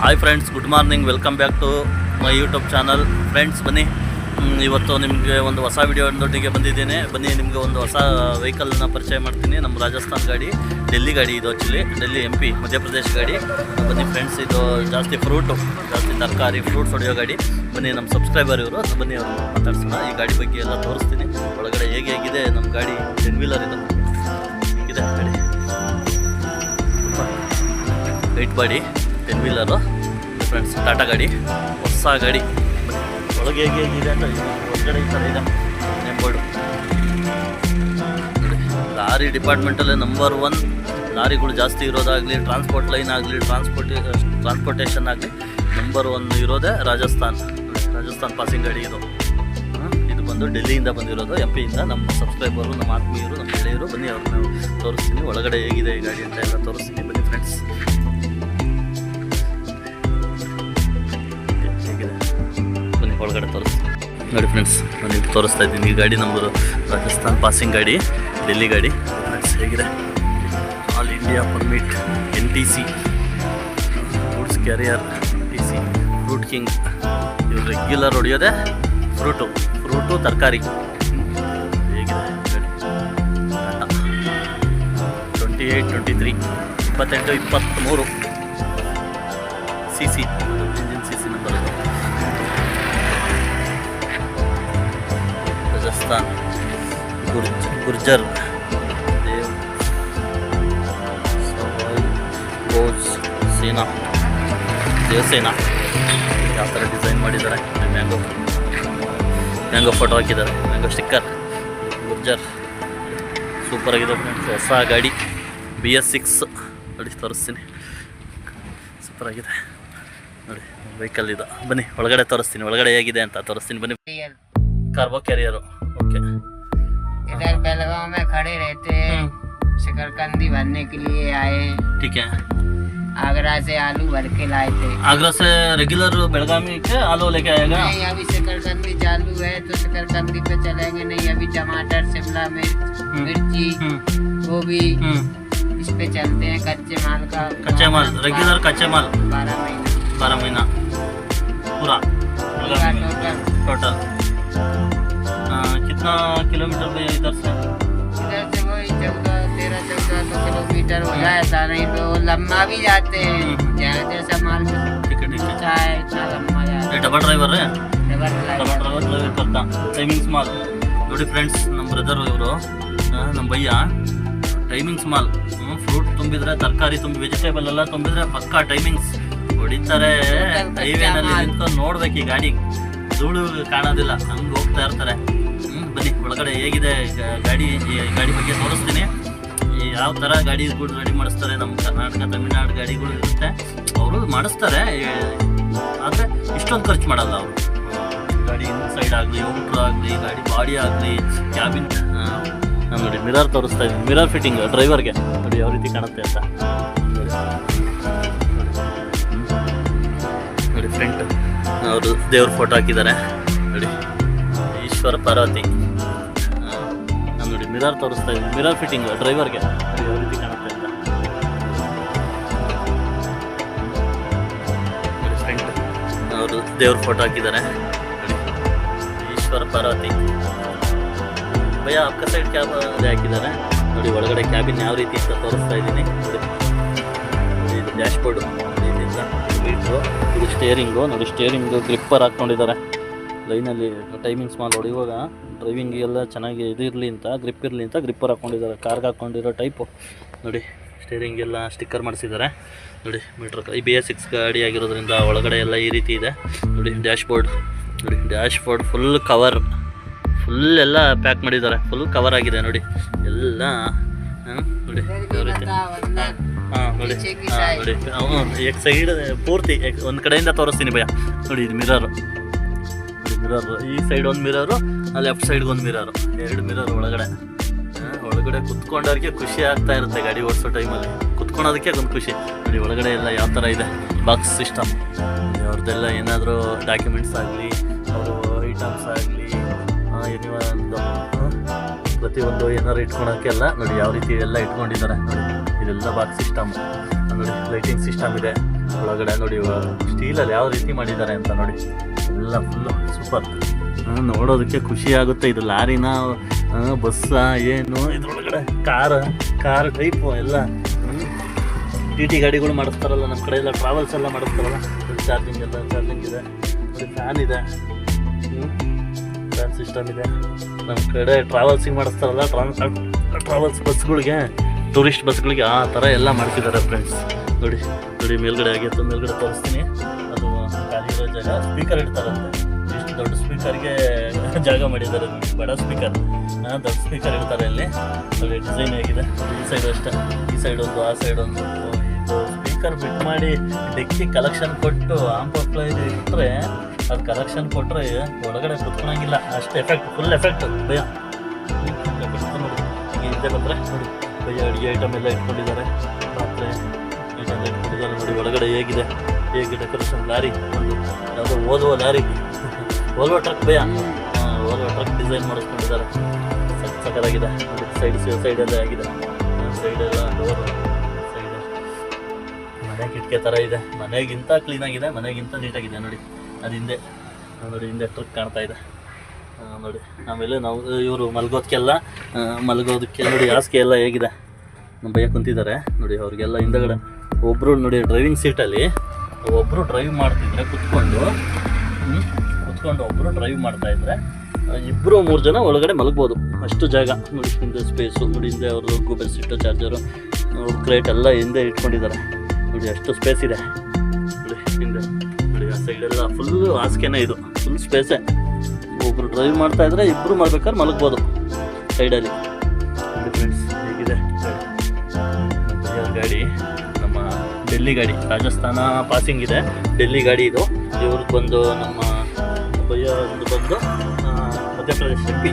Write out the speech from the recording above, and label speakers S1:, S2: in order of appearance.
S1: Hi friends good morning welcome back to my YouTube channel friends ಬನ್ನಿ. ಇವತ್ತು ನಿಮಗೆ ಒಂದು ಹೊಸ ವಿಡಿಯೋದೊಟ್ಟಿಗೆ ಬಂದಿದ್ದೇನೆ. ಬನ್ನಿ, ನಿಮಗೆ ಒಂದು ಹೊಸ ವೆಹಿಕಲ್ನ ಪರಿಚಯ ಮಾಡ್ತೀನಿ. ನಮ್ಮ ರಾಜಸ್ಥಾನ್ ಗಾಡಿ, ಡೆಲ್ಲಿ ಗಾಡಿ ಇದು actually Delhi M P Madhya Pradesh ಗಾಡಿ. ಬನ್ನಿ ಫ್ರೆಂಡ್ಸ್ ಇದು ಜಾಸ್ತಿ ಫ್ರೂಟು ಜಾಸ್ತಿ ತರಕಾರಿ ಫ್ರೂಟ್ಸ್ ಹೊಡೆಯೋ ಗಾಡಿ. ಬನ್ನಿ, ನಮ್ಮ ಸಬ್ಸ್ಕ್ರೈಬರ್ ಇವರು. ಬನ್ನಿ, ಅವರು ಮಾತಾಡ್ಸೋಣ. ಈ ಗಾಡಿ ಬಗ್ಗೆ ಎಲ್ಲ ತೋರಿಸ್ತೀನಿ. ಒಳಗಡೆ ಹೇಗೆ ಹೇಗಿದೆ ನಮ್ಮ ಗಾಡಿ ಟೆನ್ ವೀಲರ್ ಇದು? ಇದೆ ಗಾಡಿ? White body ten wheeler friends Tata ಗಾಡಿ ಹೊಸ ಗಾಡಿ ಒಳಗೆ ಹೇಗೆ ಹೇಗಿದೆ ಅಂತ ಹೊರಗಡೆ ಈ ಥರ ಇದೆ. ನೆಂಬೋಡು ಲಾರಿ ಡಿಪಾರ್ಟ್ಮೆಂಟಲ್ಲೇ ನಂಬರ್ ಒನ್ ಲಾರಿಗಳು ಜಾಸ್ತಿ ಇರೋದಾಗಲಿ ಟ್ರಾನ್ಸ್ಪೋರ್ಟ್ ಲೈನ್ ಆಗಲಿ ಟ್ರಾನ್ಸ್ಪೋರ್ಟ್ ಟ್ರಾನ್ಸ್ಪೋರ್ಟೇಷನ್ ಆಗಲಿ ನಂಬರ್ ಒನ್ ಇರೋದೇ ರಾಜಸ್ಥಾನ್. ರಾಜಸ್ಥಾನ್ ಪಾಸಿಂಗ್ ಗಾಡಿ ಇದು. ಇದು ಬಂದು ಡೆಲ್ಲಿಯಿಂದ ಬಂದಿರೋದು. ಎಂ ಪಿಯಿಂದ ನಮ್ಮ ಸಬ್ಸ್ಕ್ರೈಬರು ನಮ್ಮ ಆತ್ಮೀಯರು, ನಮ್ಮ ಗೆಳೆಯರು, ಬನ್ನಿ ಅವ್ರನ್ನ ತೋರಿಸ್ತೀನಿ. ಒಳಗಡೆ ಹೇಗಿದೆ ಈ ಗಾಡಿ ಅಂತ ಎಲ್ಲ ತೋರಿಸ್ತೀನಿ. ಬನ್ನಿ ಫ್ರೆಂಡ್ಸ್ ಒಳಗಡೆ ತೋರಿಸ್ತೀನಿ. ನೋಡಿ ಫ್ರೆಂಡ್ಸ್ ನಾನು ಇಲ್ಲಿ ತೋರಿಸ್ತಾ ಇದ್ದೀನಿ. ಈ ಗಾಡಿ ನಮ್ಮದು ರಾಜಸ್ಥಾನ್ ಪಾಸಿಂಗ್ ಗಾಡಿ, ಡೆಲ್ಲಿ ಗಾಡಿ. ಹೇಗಿದೆ all India permit N T C fruits carrier T C fruit king ಇವ್ರು ರೆಗ್ಯುಲರ್ ಹೊಡೆಯೋದೆ ಫ್ರೂಟು ಫ್ರೂಟು ತರಕಾರಿ. ಹೇಗಿದೆ? ಟ್ವೆಂಟಿ ಏಯ್ಟ್ ಟ್ವೆಂಟಿ ತ್ರೀ ಇಪ್ಪತ್ತೆಂಟು, ಇಪ್ಪತ್ತ್ಮೂರು. C C engine C C number ಗುರ್ಜ್, Gurjar. Dev Boj Sena. Devsena ಯಾವ ಥರ ಡಿಸೈನ್ ಮಾಡಿದ್ದಾರೆ. ಮ್ಯಾಂಗೋ. ಮ್ಯಾಂಗೋ ಫೋಟೋ ಹಾಕಿದ್ದಾರೆ. Mango sticker. ಗುರ್ಜರ್. ಸೂಪರ್ ಆಗಿದೆ ಫ್ರೆಂಡ್ಸ್. ಹೊಸ ಗಾಡಿ. B S six. ನೋಡಿ ತೋರಿಸ್ತೀನಿ. ಸೂಪರ್ ಆಗಿದೆ. ನೋಡಿ, ವೆಹಿಕಲ್ ಇದು. ಬನ್ನಿ, ಒಳಗಡೆ ತೋರಿಸ್ತೀನಿ. ಒಳಗಡೆ ಹೇಗಿದೆ ಅಂತ ತೋರಿಸ್ತೀನಿ. ಬನ್ನಿ. कार्बो कैरियर ओके
S2: इधर बेलगांव में खड़े रहते हैं। हम्म। शकरकंदी भरने के लिए आए।
S1: ठीक है।
S2: आगरा से आलू भर के लाए थे।
S1: आगरा से रेगुलर बेलगाम में क्या आलू लेके आएगा?
S2: नहीं अभी शकरकंदी चालू है तो शकरकंदी पे चलेंगे नहीं। अभी टमाटर शिमला मिर्च हम्म। मिर्ची
S1: हम्म।
S2: गोभी इस पे चलते हैं कच्चे माल का।
S1: कच्चे माल रेगुलर कच्चे माल।
S2: बारह महीना।
S1: बारह महीना। पूरा।
S2: टोटल
S1: कितना किलोमीटर भैया इधर से
S2: इधर से वही चौदह तेरह चौदह सौ किलोमीटर हो जाता नहीं तो वो लंबा भी जाते हैं जहाँ जैसा माल
S1: ठीक है ठीक है
S2: अच्छा है इतना लंबा जाता
S1: ये डबल ड्राइवर है
S2: डबल
S1: ಡಬಲ್ ಡ್ರೈವರ್ ಡ್ರೈವರ್ ಕರ್ತ ಟೈಮಿಂಗ್ಸ್ ಮಾಲ್ ನೋಡಿ ಫ್ರೆಂಡ್ಸ್ ನಮ್ಮ ಬ್ರದರ್ ಇವರು ನಮ್ಮ ಭಯ್ಯ ಟೈಮಿಂಗ್ಸ್ ಮಾಲ್ ಫ್ರೂಟ್ ತುಂಬಿದ್ರೆ ತರಕಾರಿ ತುಂಬಿ ವೆಜಿಟೇಬಲ್ ಎಲ್ಲ ತುಂಬಿದ್ರೆ ಪಕ್ಕಾ ಟೈಮಿಂಗ್ಸ್ ಹೊಡಿತಾರೆ ಹೈವೇನಲ್ಲಿ ನಿಂತ್ಕೊಂಡು ನೋಡ್ಬೇಕು ಈ ಗಾಡಿ ಧೂಳು ಕಾಣೋದಿಲ್ಲ ಹಂಗೆ ಹೋಗ್ತಾ ಇರ್ತಾರೆ ಹ್ಮ್ ಬನ್ನಿ. ಒಳಗಡೆ ಹೇಗಿದೆ? ಗಾಡಿ ಗಾಡಿ ಬಗ್ಗೆ ತೋರಿಸ್ತೀನಿ. ಯಾವ ಥರ ಗಾಡಿಗಳು ರೆಡಿ ಮಾಡಿಸ್ತಾರೆ? ನಮ್ಮ ಕರ್ನಾಟಕ, ತಮಿಳ್ನಾಡು ಗಾಡಿಗಳು ಇರುತ್ತೆ. ಅವರು ಮಾಡಿಸ್ತಾರೆ. ಆದರೆ ಇಷ್ಟೊಂದು ಖರ್ಚು ಮಾಡಲ್ಲ ಅವರು. ಗಾಡಿ ಸೈಡ್ ಆಗಲಿ ಔಟ್ರ್ ಆಗಲಿ, ಗಾಡಿ ಬಾಡಿ ಆಗಲಿ ಕ್ಯಾಬಿನ್ ನಾನು ನೋಡಿ ಮಿರರ್ ತೋರಿಸ್ತಾ ಇದ್ದೀನಿ. ಮಿರರ್ ಫಿಟ್ಟಿಂಗ್ ಡ್ರೈವರ್ಗೆ ನೋಡಿ, ಯಾವ ರೀತಿ ಕಾಣುತ್ತೆ ಅಂತ. ನೋಡಿ. ಫ್ರೆಂಟ್ ಅವರು ದೇವ್ರ ಫೋಟೋ ಹಾಕಿದ್ದಾರೆ. ನೋಡಿ, ಈಶ್ವರ ಪಾರ್ವತಿ. ಮಿರರ್ ತೋರಿಸ್ತಾ ಇದ್ದೀನಿ ಮಿರರ್ ಫಿಟ್ಟಿಂಗ್ ಡ್ರೈವರ್ಗೆ ಅವರು ದೇವ್ರ ಫೋಟೋ ಹಾಕಿದ್ದಾರೆ ಈಶ್ವರ ಪಾರ್ವತಿ. ಭಯ, ಅಕ್ಕ ಸೈಡ್ ಕ್ಯಾಬ್ ಹಾಕಿದ್ದಾರೆ ನೋಡಿ, ಒಳಗಡೆ ಕ್ಯಾಬಿನ್ ಯಾವ ರೀತಿ ಅಂತ ತೋರಿಸ್ತಾ ಇದ್ದೀನಿ. ಇದು ಡ್ಯಾಶ್ ಬೋರ್ಡ್ ಇಲ್ಲಿಂದ ಮೀಟ್ರು ಇದು ಸ್ಟೇರಿಂಗು ನೋಡಿ ಸ್ಟೇರಿಂಗು ಗ್ರಿಪ್ಪರ್ ಹಾಕ್ಕೊಂಡಿದ್ದಾರೆ ಲೈನಲ್ಲಿ ಟೈಮಿಂಗ್ಸ್ ಮಾಡಿ ಡ್ರೈವಿಂಗ್ ಎಲ್ಲ ಚೆನ್ನಾಗಿ ಇದಿರಲಿ ಅಂತ ಗ್ರಿಪ್ ಇರಲಿ ಅಂತ ಗ್ರಿಪ್ಪರ್ ಹಾಕ್ಕೊಂಡಿದ್ದಾರೆ ಕಾರ್ಗೆ ಹಾಕ್ಕೊಂಡಿರೋ ಟೈಪು ನೋಡಿ ಸ್ಟೇರಿಂಗ್ ಎಲ್ಲ ಸ್ಟಿಕ್ಕರ್ ಮಾಡಿಸಿದ್ದಾರೆ. ನೋಡಿ meter I B S six ಗಾಡಿ ಆಗಿರೋದ್ರಿಂದ ಒಳಗಡೆ ಎಲ್ಲ ಈ ರೀತಿ ಇದೆ. ನೋಡಿ ಡ್ಯಾಶ್ ಬೋರ್ಡ್ ನೋಡಿ dashboard full cover full ಎಲ್ಲ ಪ್ಯಾಕ್ ಮಾಡಿದ್ದಾರೆ. ಫುಲ್ ಕವರ್ ಆಗಿದೆ ನೋಡಿ. ಎಲ್ಲ ನೋಡಿ ಹಾಂ ನೋಡಿ. ಹಾಂ ನೋಡಿ. ಪೂರ್ತಿ ಒಂದು ಕಡೆಯಿಂದ ತೋರಿಸ್ತೀನಿ ಭಯ. ನೋಡಿ ಇದು ಮಿರರು ಮಿರರ್ ಈ ಸೈಡ್ ಒಂದು ಮಿರರು ಲೆಫ್ಟ್ ಸೈಡ್ಗೆ ಒಂದು ಮಿರರು ಎರಡು ಮಿರರ್ ಒಳಗಡೆ. ಒಳಗಡೆ ಕುತ್ಕೊಂಡವ್ರಿಗೆ ಖುಷಿ ಆಗ್ತಾ ಇರುತ್ತೆ ಗಾಡಿ ಓಡಿಸೋ ಟೈಮಲ್ಲಿ ಕುತ್ಕೊಳೋದಕ್ಕೆ ಒಂದು ಖುಷಿ. ನೋಡಿ ಒಳಗಡೆ ಎಲ್ಲ ಯಾವ ಥರ ಇದೆ? ಬಾಕ್ಸ್ ಸಿಸ್ಟಮ್ ಅವ್ರದ್ದೆಲ್ಲ ಏನಾದರೂ ಡಾಕ್ಯುಮೆಂಟ್ಸ್ ಆಗಲಿ ಅವರು ಐಟಮ್ಸ್ ಆಗಲಿ ಆ, ಪ್ರತಿಯೊಂದು ಏನಾರು ಇಟ್ಕೊಳಕ್ಕೆಲ್ಲ ನೋಡಿ ಯಾವ ರೀತಿ ಎಲ್ಲ ಇಟ್ಕೊಂಡಿದ್ದಾರೆ. ಇದೆಲ್ಲ ಬಾಕ್ಸ್ ಸಿಸ್ಟಮ್ ನೋಡಿ ಲೈಟಿಂಗ್ ಸಿಸ್ಟಮ್ ಇದೆ. ಒಳಗಡೆ ನೋಡಿ ಸ್ಟೀಲಲ್ಲಿ ಯಾವ ರೀತಿ ಮಾಡಿದ್ದಾರೆ ಅಂತ ನೋಡಿ. ಎಲ್ಲ ಫುಲ್ಲು ಸೂಪರ್ ನೋಡೋದಕ್ಕೆ ಖುಷಿ ಆಗುತ್ತೆ. ಇದು ಲಾರಿನ ಬಸ್ಸ, ಏನು, ಇದ್ರೊಳಗಡೆ ಕಾರ್ ಕಾರ್ ಟೈಪು ಎಲ್ಲ. ಟಿ ಟಿ ಗಾಡಿಗಳು ಮಾಡಿಸ್ತಾರಲ್ಲ ನಮ್ಮ ಕಡೆ ಎಲ್ಲ ಟ್ರಾವೆಲ್ಸ್ ಎಲ್ಲ ಮಾಡಿಸ್ತಾರಲ್ಲ. ಚಾರ್ಜಿಂಗ್ ಎಲ್ಲ ಚಾರ್ಜಿಂಗ್ ಇದೆ. ಫ್ಯಾನ್ ಇದೆ. ಫ್ಯಾನ್ ಸಿಸ್ಟಮ್ ಇದೆ. ನಮ್ಮ ಕಡೆ ಟ್ರಾವೆಲ್ಸಿಂಗ್ ಮಾಡಿಸ್ತಾರಲ್ಲ ಟ್ರಾನ್ಸ್ ಟ್ರಾವೆಲ್ಸ್ ಬಸ್ಗಳಿಗೆ. ಟೂರಿಸ್ಟ್ ಬಸ್ಗಳಿಗೆ ಆ ಥರ ಎಲ್ಲ ಮಾಡ್ತಿದ್ದಾರೆ ಫ್ರೆಂಡ್ಸ್ ನೋಡಿ ನೋಡಿ ಮೇಲ್ಗಡೆ ಆಗಿತ್ತು ಮೇಲ್ಗಡೆ ತೋರಿಸ್ತೀನಿ. ಇರೋ ಜಾಗ ಸ್ಪೀಕರ್ ಇಡ್ತಾರಂತೆ. ಇಷ್ಟು ದೊಡ್ಡ ಸ್ಪೀಕರ್ಗೆ ಜಾಗ ಮಾಡಿದ್ದಾರೆ. ಬಡ ಸ್ಪೀಕರ್ ದೊಡ್ಡ ಸ್ಪೀಕರ್ ಇಡ್ತಾರೆ ಇಲ್ಲಿ ಅಲ್ಲಿ ಡಿಸೈನ್ ಆಗಿದೆ. ಈ ಸೈಡ್ ಅಷ್ಟೇ. ಈ ಸೈಡ್ ಒಂದು, ಆ ಸೈಡ್ ಒಂದು. ಇದು ಸ್ಪೀಕರ್ ಬಿಟ್ ಮಾಡಿ ಡೆಕ್ಕಿ ಕಲೆಕ್ಷನ್ ಕೊಟ್ಟು ಆಂಪ್ಲಿಫೈ ಇಟ್ಟರೆ ಅದು ಕಲೆಕ್ಷನ್ ಕೊಟ್ಟರೆ ಒಳಗಡೆ ಕುತ್ಕೊಳಂಗಿಲ್ಲ. ಅಷ್ಟು ಎಫೆಕ್ಟ್ ಫುಲ್ ಎಫೆಕ್ಟ್ ಭಯ. ನೋಡಿ. ಹಿಂದೆ ಬಂದರೆ ನೋಡಿ. ಭಯ ಅಡುಗೆ ಐಟಮ್ ಎಲ್ಲ ಇಟ್ಕೊಂಡಿದ್ದಾರೆ. ಪಾತ್ರೆ ಐಟಮ್ ಇಟ್ಕೊಂಡಿದ್ದಾರೆ ನೋಡಿ. ಒಳಗಡೆ ಹೇಗಿದೆ. ಹೇಗೆ ಡೆಕೋರೇಷನ್ ಲಾರಿ? ಒಂದು ಯಾವುದೋ ಓದುವ ಲಾರಿ. ಓಲ್ವೋ ಟ್ರಕ್ ಭಯ. ಓಲ್ವೋ ಟ್ರಕ್ ಡಿಸೈನ್ ಮಾಡಿಸ್ಕೊಂಡಿದ್ದಾರೆ. ಸಕ್ ಸಕ್ಕದಾಗಿದೆ. ಸೈಡ್ ಸೈಡ್ ಎಲ್ಲ ಆಗಿದೆ. ಸೈಡ್ ಎಲ್ಲ ಡೋರ್ ಸೈಡ್ ಮನೆ ಕಿಟಕಿ ಥರ ಇದೆ. ಮನೆಗಿಂತ ಕ್ಲೀನಾಗಿದೆ ಮನೆಗಿಂತ ನೀಟಾಗಿದೆ ನೋಡಿ ಅದು ಹಿಂದೆ. ನೋಡಿ ಹಿಂದೆ ಟ್ರಕ್ ಕಾಣ್ತಾ ಇದೆ. ನೋಡಿ ಆಮೇಲೆ ನಾವು ಇವರು ಮಲಗೋದಕ್ಕೆಲ್ಲ ಮಲ್ಗೋದಕ್ಕೆ ಮಲಗೋದಕ್ಕೆ ನೋಡಿ ಹಾಸಿಗೆ ಎಲ್ಲ ಹೇಗಿದೆ. ನಮ್ಮ ಭಯ ಕುಂತಿದ್ದಾರೆ. ನೋಡಿ ಅವ್ರಿಗೆಲ್ಲ ಹಿಂದಗಡೆ ಒಬ್ಬರು ನೋಡಿ ಡ್ರೈವಿಂಗ್ ಸೀಟಲ್ಲಿ ಒಬ್ಬರು ಡ್ರೈವ್ ಮಾಡ್ತಿದ್ರೆ ಕುತ್ಕೊಂಡು ಕುತ್ಕೊಂಡು ಒಬ್ಬರು ಡ್ರೈವ್ ಮಾಡ್ತಾಯಿದ್ರೆ ಆ, ಮೂರು ಜನ ಒಳಗಡೆ ಮಲಗ್ಬೋದು. ಅಷ್ಟು ಜಾಗ. ನೋಡಿ ಹಿಂದೆ ಸ್ಪೇಸು ನೋಡಿ ಹಿಂದೆ ಅವರು ಗೂಬಲ್ ಸಿಟ್ಟು ಚಾರ್ಜರು ಕ್ರೇಟ್ ಎಲ್ಲ ಹಿಂದೆ ಇಟ್ಕೊಂಡಿದ್ದಾರೆ. ನೋಡಿ ಅಷ್ಟು ಸ್ಪೇಸ್ ಇದೆ. ನೋಡಿ ಹಿಂದೆ. ನೋಡಿ ಆ ಸೈಡೆಲ್ಲ ಫುಲ್ಲು ಫುಲ್ ಹಾಸಿಗೆನೇ ಇದು. ಫುಲ್ ಸ್ಪೇಸೇ ಒಬ್ಬರು ಡ್ರೈವ್ ಮಾಡ್ತಾ ಇದ್ರೆ ಇಬ್ಬರು ಮಾಡ್ಬೇಕಾದ್ರೆ ಮಲಗ್ಬೋದು ಸೈಡಲ್ಲಿ ನೋಡಿ ಫ್ರೆಂಡ್ಸ್ ಹೇಗಿದೆ? ಗಾಡಿ? ಡೆಲ್ಲಿ ಗಾಡಿ, ರಾಜಸ್ಥಾನ ಪಾಸಿಂಗ್ ಇದೆ, ಡೆಲ್ಲಿ ಗಾಡಿ ಇದು. ಇವ್ರದ್ದು ಬಂದು ನಮ್ಮ ಒಂದು ಬಂದು ಮಧ್ಯಪ್ರದೇಶ ಎಂ ಪಿ